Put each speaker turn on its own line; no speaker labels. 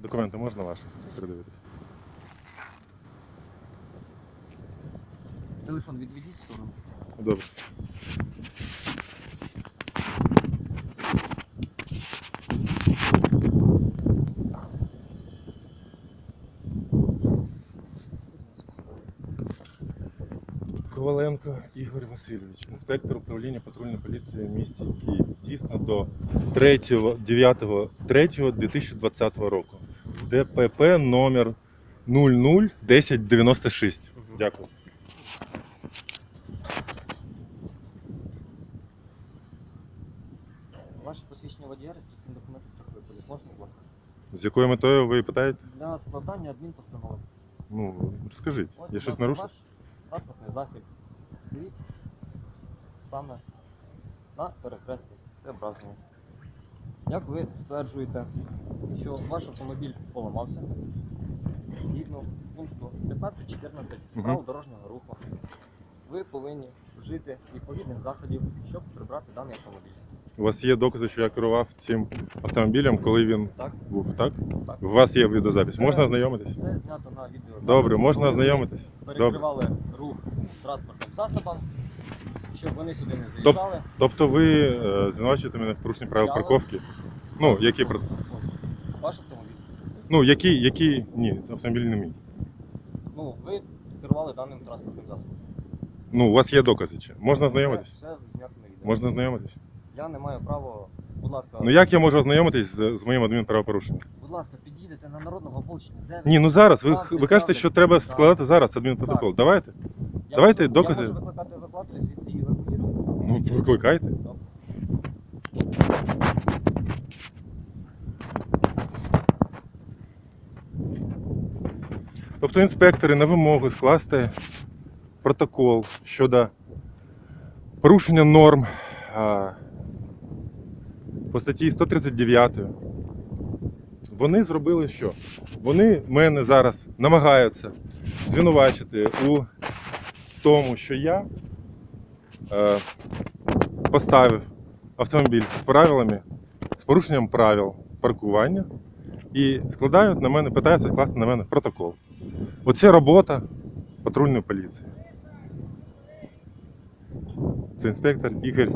Документи можна ваші передивитися?
Телефон відведіть в сторону.
Добре. Коваленко Ігор Васильович, інспектор управління патрульної поліції в місті Київ. Дійсно до 3.9.3.2020 року. ДПП номер 001096. Дякую.
Ваше посвідчення водія, реєстраційні документи страховий поліс. Можна, будь ласка?
З якою метою ви питаєте?
Для складання адмінпостанови.
Ну, розкажіть,
Ось,
я щось нарушив?
Ваш транспортний засіб стоїть саме на перехресті зображення. Як ви стверджуєте, що ваш автомобіль поламався згідно пункту 15-14 правил дорожнього руху, ви повинні вжити відповідних заходів, щоб прибрати даний автомобіль.
У вас є докази, що я керував цим автомобілем, коли він
Так?
був, так?
Так.
У вас є відеозапис. Можна ознайомитись?
Це знято на відео.
Добре, можна ознайомитись? Добре.
Перекривали рух транспортним засобам, щоб вони сюди не заїжджали.
Тобто ви е, звинувачуєте мене в порушенні правил
Я-
парковки? Ну, які про-
Ваш автомобіль.
ну, які, які, ні, автомобіль не мій.
Ну, ви керували даним транспортним засобом.
Ну, у вас є докази чи? Можна ознайомитись?
Все, все знято на відео.
Можна ознайомитись?
Я не маю права, будь ласка,
Ну як я можу ознайомитись з, з моїм адмінправопорушенням?
будь ласка, підійдете на народного ополчення. Де
Ні, ну зараз, ви, ви кажете, що треба складати зараз адмінпротокол. Давайте.
Я
давайте
можу,
докази.
Я можу викликати
Ну, викликайте. Тобто інспектори на вимогу скласти протокол щодо порушення норм по статті 139. Вони зробили що? Вони мене зараз намагаються звинувачити у тому, що я е, поставив автомобіль з правилами, з порушенням правил паркування і складають на мене, питаються скласти на мене протокол. Оце робота патрульної поліції. Це інспектор Ігор.